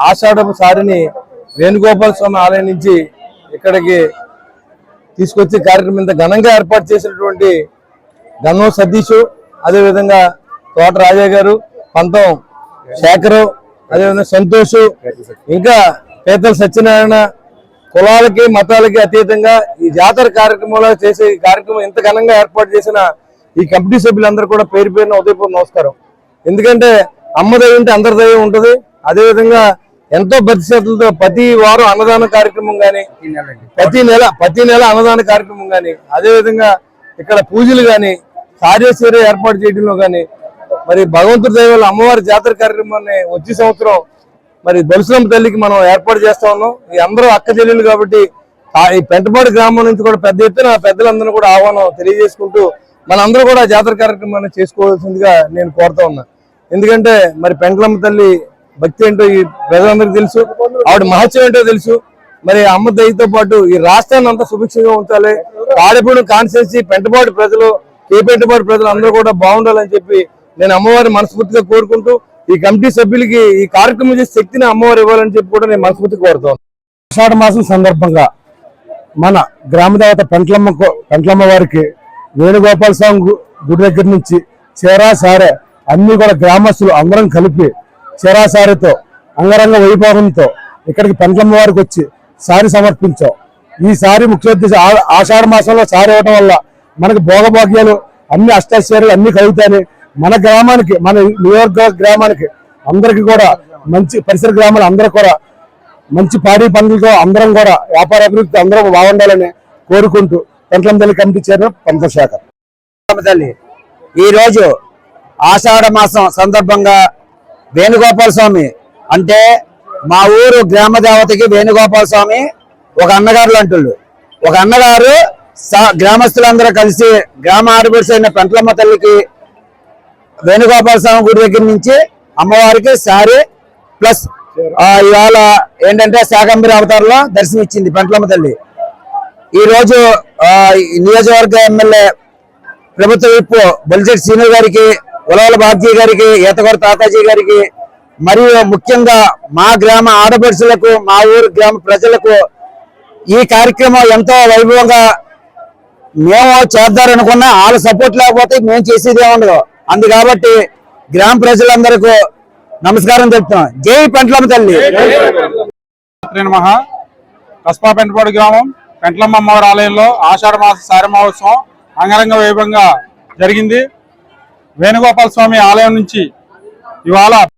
ఆషాఢపు సారిని వేణుగోపాల స్వామి ఆలయం నుంచి ఇక్కడికి తీసుకొచ్చి కార్యక్రమం ఇంత ఘనంగా ఏర్పాటు చేసినటువంటి గన్నం సతీష్ అదేవిధంగా తోట రాజా గారు పంతం శేఖరు అదేవిధంగా సంతోష్ ఇంకా పేదల సత్యనారాయణ కులాలకి మతాలకి అతీతంగా ఈ జాతర కార్యక్రమంలో చేసే ఈ కార్యక్రమం ఇంత ఘనంగా ఏర్పాటు చేసిన ఈ కమిటీ సభ్యులందరూ కూడా పేరు పేరున ఉదయపూర్ నమస్కారం. ఎందుకంటే అమ్మ దయ ఉంటే అందరి దయ ఉంటుంది. అదేవిధంగా ఎంతో భక్తిశ్రద్ధలతో ప్రతి వారం అన్నదాన కార్యక్రమం కానీ ప్రతి నెల ప్రతి నెల అన్నదాన కార్యక్రమం కానీ అదేవిధంగా ఇక్కడ పూజలు కానీ కార్యశీర ఏర్పాటు చేయడంలో కానీ మరి భగవంతుడి దయ వల్ల అమ్మవారి జాతర కార్యక్రమాన్ని వచ్చే సంవత్సరం మరి దొలసలమ్మ తల్లికి మనం ఏర్పాటు చేస్తా ఉన్నాం. ఈ అందరూ అక్క చెల్లెలు కాబట్టి ఆ ఈ పెంటపాడు గ్రామం నుంచి కూడా పెద్ద ఎత్తున పెద్దలందరూ కూడా ఆహ్వానం తెలియజేసుకుంటూ మనందరూ కూడా జాతర కార్యక్రమాన్ని చేసుకోవాల్సిందిగా నేను కోరుతా ఉన్నా. ఎందుకంటే మరి పెంటలమ్మ తల్లి భక్తి ఏంటో ఈ ప్రజలందరికీ తెలుసు. ఆవిడ మహత్యం ఏంటో తెలుసు. మరి అమ్మ దయతో పాటు ఈ రాష్ట్రాన్ని అంతా సుభిక్షంగా ఉంచాలి. తాడేపూడి కాన్స్టిట్యున్సీ పెంటపాటి ప్రజలు ఏ పెంటపాడు ప్రజలు అందరూ కూడా బాగుండాలని చెప్పి నేను అమ్మవారిని మనస్ఫూర్తిగా కోరుకుంటూ ఈ కమిటీ సభ్యులకి ఈ కార్యక్రమం చేసే శక్తిని అమ్మవారు ఇవ్వాలని చెప్పి కూడా నేను మనస్ఫూర్తి కోరుతాను ఆషాఢ మాసం సందర్భంగా మన గ్రామదేవత పెంట్లమ్మ కో- పెంట్లమ్మ వారికి వేణుగోపాల స్వామి గుడి దగ్గర నుంచి చేరా సారే అన్ని కూడా గ్రామస్తులు అందరం కలిపి చిరాసారితో అంగరంగ వైభవంతో ఇక్కడికి పంచమ్మ వారికి వచ్చి సారి సమర్పించాం. ఈ సారి ముఖ్యోద్దేశం ఆ- ఆషాఢ మాసంలో సారి ఇవ్వడం వల్ల మనకి భోగభాగ్యాలు అన్ని అష్టాశ్చర్యాలు అన్ని కలుగుతాయని మన గ్రామానికి మన నియోజక గ్రామానికి అందరికి కూడా మంచి పరిసర గ్రామాలు అందరూ కూడా మంచి పాడి పనులతో అందరం కూడా వ్యాపార అభివృద్ధి అందరం బాగుండాలని కోరుకుంటూ పెంట్లం తల్లి కమిటీ చైర్మన్ పంతశాఖ తల్లి ఈ రోజు ఆషాఢ మాసం సందర్భంగా వేణుగోపాల స్వామి. అంటే మా ఊరు గ్రామ దేవతకి వేణుగోపాల స్వామి ఒక అన్నగారు లాంటి ఒక అన్నగారు గ్రామస్తులందరూ కలిసి గ్రామ ఆడబిడ్స్ అయిన పెంట్లమ్మ తల్లికి వేణుగోపాల స్వామి గుడి దగ్గర నుంచి అమ్మవారికి సారీ ప్లస్ ఇవాళ ఏంటంటే శాకంబరి అవతారంలో దర్శనం ఇచ్చింది పెంట్లమ్మ తల్లి. ఈరోజు నియోజకవర్గ ఎమ్మెల్యే ప్రభుత్వ విప్పు బొలిశెట్టి సీనియర్ గారికి ఉలవల బాబ్జీ గారికి ఈతగొర తాతాజీ గారికి మరియు ముఖ్యంగా మా గ్రామ ఆడపడుచులకు మా ఊరు గ్రామ ప్రజలకు ఈ కార్యక్రమం ఎంతో వైభవంగా మేము చేద్దారనుకున్నా వాళ్ళ సపోర్ట్ లేకపోతే మేము చేసేది ఏముండదు అందు కాబట్టి గ్రామ ప్రజలందరికీ నమస్కారం చెప్తున్నాం జై పెంట్లమ్మ తల్లి. శ్రీ కస్బా పెంటపాడు గ్రామం పెంట్లమ్మ అమ్మవారి ఆలయంలో ఆషాఢ మాస సారమహోత్సవం అంగరంగ వైభవంగా జరిగింది. వేణుగోపాల స్వామి ఆలయం నుంచి ఇవాళ